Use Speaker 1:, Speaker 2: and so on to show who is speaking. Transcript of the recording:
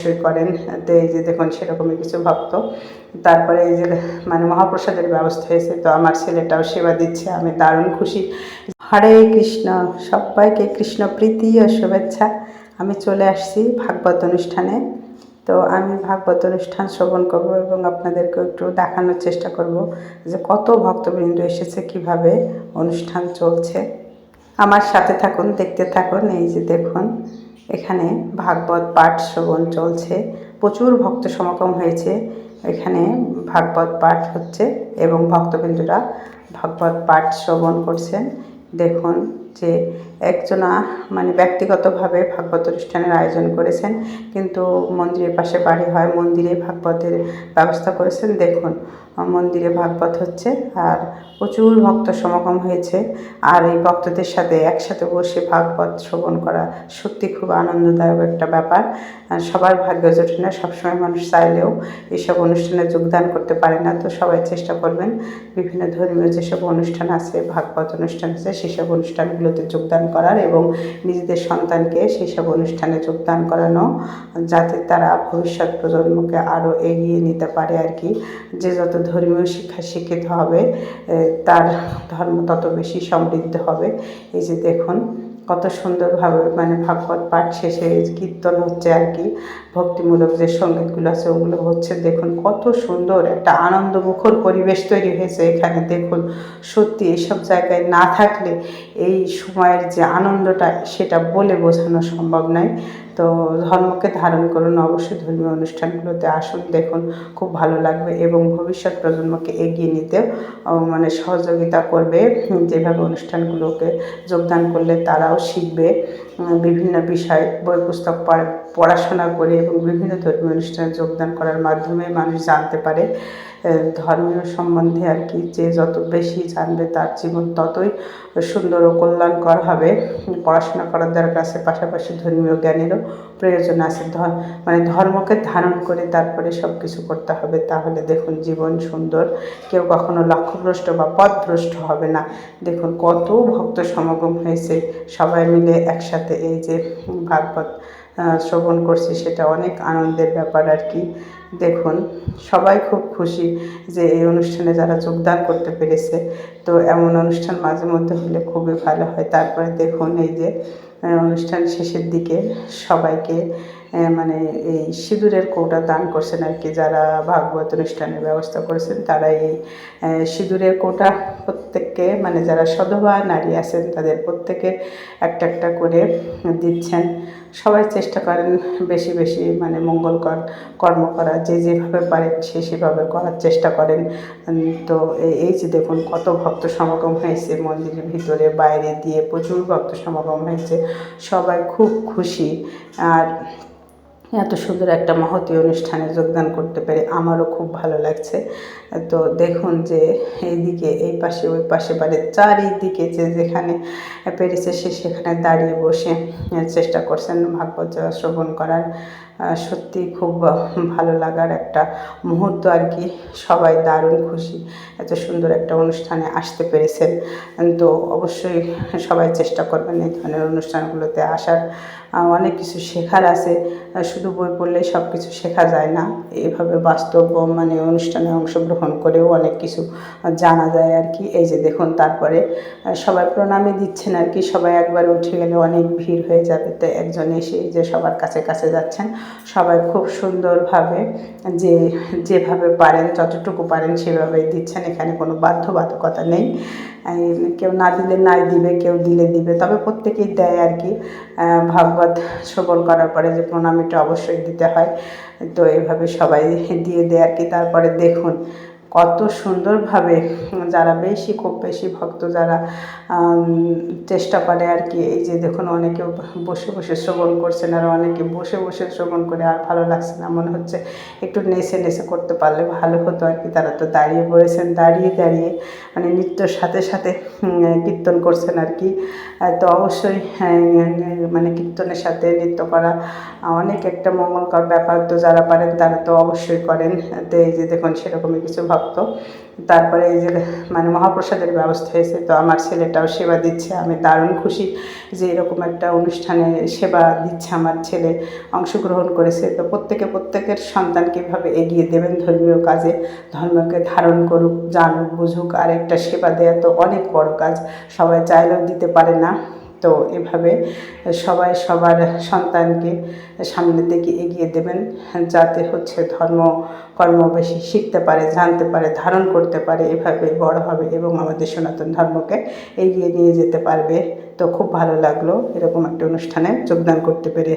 Speaker 1: অবশ্যই করেন। তো এই যে দেখুন, সেরকমই কিছু ভক্ত। তারপরে এই যে মানে মহাপ্রসাদের ব্যবস্থা হয়েছে, তো আমার ছেলেটাও সেবা দিচ্ছে, আমি দারুণ খুশি। হরে কৃষ্ণ, সবাইকে কৃষ্ণ প্রীতি ও শুভেচ্ছা। আমি চলে আসছি ভাগবত অনুষ্ঠানে। তো আমি ভাগবত অনুষ্ঠান শ্রবণ করব এবং আপনাদেরকে একটু দেখানোর চেষ্টা করব যে কত ভক্তবৃন্দ এসেছে, কীভাবে অনুষ্ঠান চলছে। আমার সাথে থাকুন, দেখতে থাকুন, এই যে দেখুন। এখানে ভাগবত পাঠ শ্রবণ চলছে, প্রচুর ভক্ত সমাগম হয়েছে। এখানে ভাগবত পাঠ হচ্ছে এবং ভক্তবিন্দুরা ভাগবত পাঠ শ্রবণ করছেন। দেখুন যে একজনা মানে ব্যক্তিগতভাবে ভাগবত অনুষ্ঠানের আয়োজন করেছেন, কিন্তু মন্দিরের পাশে বাড়ি হয়, মন্দিরে ভাগবতের ব্যবস্থা করেছেন। দেখুন মন্দিরে ভাগবত হচ্ছে আর প্রচুর ভক্ত সমাগম হয়েছে আর এই ভক্তদের সাথে একসাথে বসে ভাগবত শ্রবণ করা সত্যি খুব আনন্দদায়ক একটা ব্যাপার। সবার ভাগ্য জোটে না, সবসময় মানুষ চাইলেও এইসব অনুষ্ঠানে যোগদান করতে পারে না। তো সবাই চেষ্টা করবেন বিভিন্ন ধর্মীয় যেসব অনুষ্ঠান আছে, ভাগবত অনুষ্ঠান আছে, সেসব অনুষ্ঠানগুলোতে যোগদান করার এবং নিজেদের সন্তানকে সেই সব অনুষ্ঠানে যোগদান করানো, যাতে তারা ভবিষ্যৎ প্রজন্মকে আরও এগিয়ে নিতে পারে আর কি। যে যত ধর্মীয় শিক্ষা শিক্ষিত হবে তার ধর্ম তত বেশি সমৃদ্ধ হবে। এই যে দেখুন কত সুন্দরভাবে মানে ভাগবত পাঠ শেষে কীর্তন হচ্ছে আর কি। ভক্তিমূলক যে সঙ্গীতগুলো আছে, ওগুলো হচ্ছে দেখুন কত সুন্দর একটা আনন্দমুখর পরিবেশ তৈরি হয়েছে এখানে দেখুন। সত্যি এইসব জায়গায় না থাকলে এই সময়ের যে আনন্দটা, সেটা বলে বোঝানো সম্ভব নয়। তো ধর্মকে ধারণ করুন, অবশ্যই ধর্মীয় অনুষ্ঠানগুলোতে আসুন, দেখুন, খুব ভালো লাগবে এবং ভবিষ্যৎ প্রজন্মকে এগিয়ে নিতে মানে সহযোগিতা করবে। যেভাবে অনুষ্ঠানগুলোকে যোগদান করলে তারাও শিখবে বিভিন্ন বিষয় বই পুস্তক পড়া- পড়াশোনা করে এবং বিভিন্ন ধর্মীয় অনুষ্ঠানে যোগদান করার মাধ্যমে মানুষ জানতে পারে ধর্মীয় সম্বন্ধে আর কি যে যত বেশি জানবে তার জীবন ততই সুন্দর ও কল্যাণকর হবে। পড়াশোনা করার দরকার আছে, পাশাপাশি ধর্মীয় জ্ঞানেরও প্রয়োজন আছে। মানে ধর্মকে ধারণ করে তারপরে সব কিছু করতে হবে। তাহলে দেখুন জীবন সুন্দর। কেউ কখনো লক্ষ্যভ্রষ্ট বা পথভ্রষ্ট হবে না। দেখুন কত ভক্ত সমাগম হয়েছে। সবাই মিলে একসাথে এই যে ভাগবত শ্রবণ করছি, সেটা অনেক আনন্দের ব্যাপার আর কি। দেখুন, সবাই খুব খুশি যে এই অনুষ্ঠানে যারা যোগদান করতে পেরেছে। তো এমন অনুষ্ঠান মাঝে মধ্যে হলে খুবই ভালো হয়। তারপরে দেখুন এই যে অনুষ্ঠান শেষের দিকে সবাইকে মানে এই সিঁদুরের কৌটা দান করছেন আর কি, যারা ভাগবত অনুষ্ঠানের ব্যবস্থা করেছেন তারা এই সিঁদুরের কৌটা প্রত্যেককে মানে যারা সধবা নারী আছেন তাদের প্রত্যেকে একটা একটা করে দিচ্ছেন। সবাই চেষ্টা করেন বেশি বেশি মানে মঙ্গলকর কর্ম করা, যে যেভাবে পারেন সে সেভাবে করার চেষ্টা করেন। তো এই- এই যে দেখুন কত ভক্ত সমাগম হয়েছে মন্দিরের ভিতরে, বাইরে দিয়ে প্রচুর ভক্ত সমাগম হয়েছে, সবাই খুব খুশি। আর এত সুন্দর একটা মহতী অনুষ্ঠানে যোগদান করতে পেরে আমারও খুব ভালো লাগছে। তো দেখুন যে এইদিকে, এই পাশে, ওই পাশে বাড়ির চারিদিকে যে যেখানে পেরেছে সে সেখানে দাঁড়িয়ে বসে চেষ্টা করছেন ভাগবত শ্রবণ করার। সত্যি খুব ভালো লাগার একটা মুহূর্ত আর কি। সবাই দারুণ খুশি। এত সুন্দর একটা অনুষ্ঠানে আসতে পেরেছেন। তো অবশ্যই সবাই চেষ্টা করবেন এই ধরনের অনুষ্ঠানগুলোতে আসার। অনেক কিছু শেখার আছে। শুধু বই পড়লেই সব কিছু শেখা যায় না। এভাবে বাস্তব মানে অনুষ্ঠানে অংশগ্রহণ করেও অনেক কিছু জানা যায় আর কি। এই যে দেখুন, তারপরে সবাই প্রণামী দিচ্ছেন আর কি। সবাই একবার উঠে গেলে অনেক ভিড় হয়ে যাবে। তো একজন এসে যে সবার কাছে কাছে যাচ্ছেন। সবাই খুব সুন্দরভাবে যে, যেভাবে পারেন, যতটুকু পারেন সেভাবেই দিচ্ছেন। এখানে কোনো বাধ্যবাধকতা নেই। কেউ না দিলে নাই দিবে, কেউ দিলে দিবে। তবে প্রত্যেকেই দেয় আর কি। ভাগবত শ্রবণ করার পরে যে প্রণামীটা অবশ্যই দিতে হয়। তো এভাবে সবাই দিয়ে দেয় আর কি। তারপরে দেখুন কত সুন্দরভাবে যারা বেশি খুব বেশি ভক্ত যারা চেষ্টা করে আর কি। এই যে দেখুন অনেকে বসে বসে শ্রবণ করছেন আর অনেকে বসে বসে শ্রবণ করে আর ভালো লাগছে না। মনে হচ্ছে একটু নেচে নেচে করতে পারলে ভালো হতো আর কি। তারা তো দাঁড়িয়ে পড়েছেন দাঁড়িয়ে দাঁড়িয়ে মানে নৃত্যর সাথে সাথে কীর্তন করছেন আর কি। তো অবশ্যই হ্যাঁ, মানে কীর্তনের সাথে নৃত্য করা অনেক একটা মঙ্গলকর ব্যাপার তো যারা পারেন তারা তো অবশ্যই করেন। তো এই যে দেখুন সেরকমই কিছু ভক্ত তারপরে এই যে মানে মহাপ্রসাদের ব্যবস্থা হয়েছে, তো আমার ছেলেটাও সেবা দিচ্ছে, আমি দারুণ খুশি যে এরকম একটা অনুষ্ঠানে সেবা দিচ্ছে আমার ছেলে, অংশগ্রহণ করেছে। তো প্রত্যেকে, প্রত্যেকের সন্তান কীভাবে এগিয়ে দেবেন ধর্মীয় কাজে, ধর্মকে ধারণ করুক, জানুক, বুঝুক, আর একটা সেবা দেওয়া তো অনেক বড় কাজ। সবাই চাইলেও দিতে পারে না। তো এভাবে সবাই সবার সন্তানকে সামনের দিকে এগিয়ে দেবেন, যাতে হচ্ছে ধর্ম, কর্ম বেশি শিখতে পারে, জানতে পারে, ধারণ করতে পারে, এভাবে বড় হবে এবং আমাদের সনাতন ধর্মকে এগিয়ে নিয়ে যেতে পারবে। তো খুব ভালো লাগল এরকম একটা অনুষ্ঠানে যোগদান করতে পেরে।